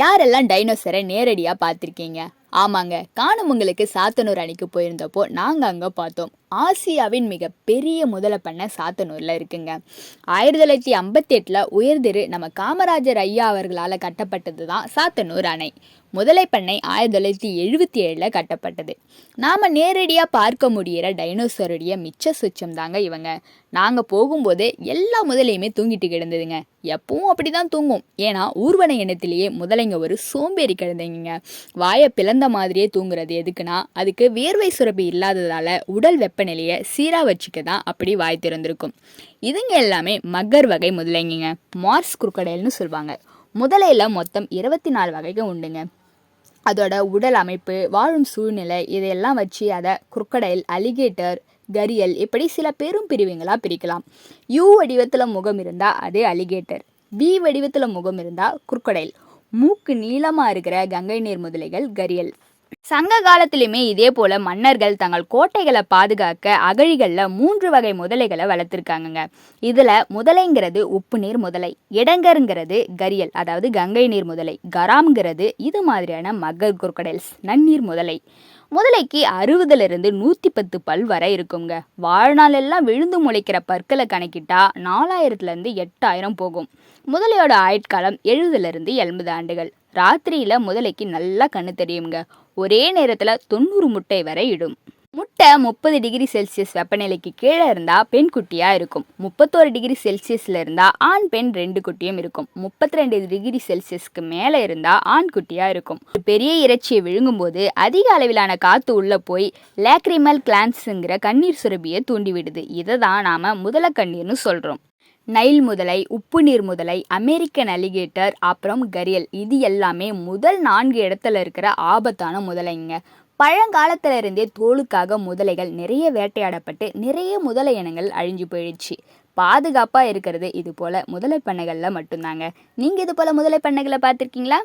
யாரெல்லாம் டைனோசரை நேரடியாக பார்த்துருக்கீங்க? ஆமாங்க. காணும் உங்களுக்கு சாத்தனூர் அணிக்கு போயிருந்தப்போ நாங்கள் அங்கே பார்த்தோம். ஆசியாவின் மிக பெரிய முதலை பண்ணை சாத்தனூரில் இருக்குங்க. ஆயிரத்தி தொள்ளாயிரத்தி ஐம்பத்தி எட்டில் உயர்திரு நம்ம காமராஜர் ஐயா அவர்களால் கட்டப்பட்டது தான் சாத்தனூர் அணை. முதலை பண்ணை ஆயிரத்தி தொள்ளாயிரத்தி எழுபத்தி ஏழில் கட்டப்பட்டது. நாம் நேரடியாக பார்க்க முடியிற டைனோசருடைய மிச்ச சுச்சம் தாங்க இவங்க. நாங்கள் போகும்போது எல்லா முதலையுமே தூங்கிட்டு கிடந்ததுங்க. எப்பவும் அப்படி தான் தூங்கும் ஏன்னா ஊர்வன இனத்திலேயே முதலைங்க ஒரு சோம்பேறி கிடந்தீங்க வாயை பிளந்த மாதிரியே தூங்குறது எதுக்குன்னா அதுக்கு வேர்வை சுரப்பி இல்லாததால் உடல் வெப்பநிலையை சீராக வச்சுக்க தான் அப்படி வாய் திறந்திருக்கும். இதுங்க எல்லாமே மக்கர் வகை முதலைங்க மார்ஸ் குறுக்கடையல்னு சொல்லுவாங்க முதலையில் மொத்தம் இருபத்தி நாலு வகைகள் உண்டுங்க. அதோட உடல் அமைப்பு வாழும் சூழ்நிலை இதையெல்லாம் வச்சு அதை குறுக்கடைல் அலிகேட்டர் கரியல் இப்படி சில பெரும் பிரிவுங்களாக பிரிக்கலாம். யூ வடிவத்தில் முகம் இருந்தால் அது அலிகேட்டர். பி வடிவத்தில் முகம் இருந்தால் குறுக்கடைல். மூக்கு நீளமாக இருக்கிற கங்கை நீர் முதலைகள் கரியல். சங்க காலத்திலுமே இதே போல மன்னர்கள் தங்கள் கோட்டைகளை பாதுகாக்க அகழிகளில் மூன்று வகை முதலைகளை வளர்த்துருக்காங்கங்க. இதில் முதலைங்கிறது உப்பு நீர் முதலை இடங்கருங்கிறது கரியல் அதாவது கங்கை நீர் முதலை கராம்ங்கிறது இது மாதிரியான மகர் குர்கடைல்ஸ் நன்னீர் முதலை. முதலைக்கு அறுபதுலேருந்து நூற்றி பத்து பல் வரை இருக்குங்க. வாழ்நாள் எல்லாம் விழுந்து முளைக்கிற பற்களை கணக்கிட்டா நாலாயிரத்துலேருந்து எட்டாயிரம் போகும். முதலையோட ஆயுட்காலம் எழுபதுலேருந்து எண்பது ஆண்டுகள். ராத்திரியில் முதலைக்கு நல்லா கண்ணு தெரியுங்க ஒரே நேரத்தில் தொண்ணூறு முட்டை வரை இடும். முட்டை முப்பது டிகிரி செல்சியஸ் வெப்பநிலைக்கு கீழே இருந்தால் பெண் குட்டியாக இருக்கும். முப்பத்தோரு டிகிரி செல்சியஸில் இருந்தால் ஆண் பெண் ரெண்டு குட்டியும் இருக்கும். முப்பத்தி ரெண்டு டிகிரி செல்சியஸ்க்கு மேலே இருந்தால் ஆண் குட்டியாக இருக்கும். ஒரு பெரிய இறைச்சியை விழுங்கும்போது அதிக அளவிலான காற்று உள்ளே போய் லேக்ரிமல் கிளான்ஸுங்கிற கண்ணீர் சுரபியை தூண்டிவிடுது. இதை தான் நாம் முதல கண்ணீர்னு சொல்கிறோம் நைல் முதலை உப்பு நீர் முதலை அமெரிக்கன் அலிகேட்டர் அப்புறம் கரியல். இது எல்லாமே முதல் நான்கு இடத்துல இருக்கிற ஆபத்தான முதலைங்க. பழங்காலத்துல இருந்தே தோலுக்காக முதலைகள் நிறைய வேட்டையாடப்பட்டு நிறைய முதலை இனங்கள் அழிஞ்சு போயிடுச்சு. பாதுகாப்பாக இருக்கிறது இது போல் முதலை பண்ணைகளில் மட்டும்தாங்க. நீங்கள் இது போல் முதலை பண்ணைகளை பார்த்துருக்கீங்களா?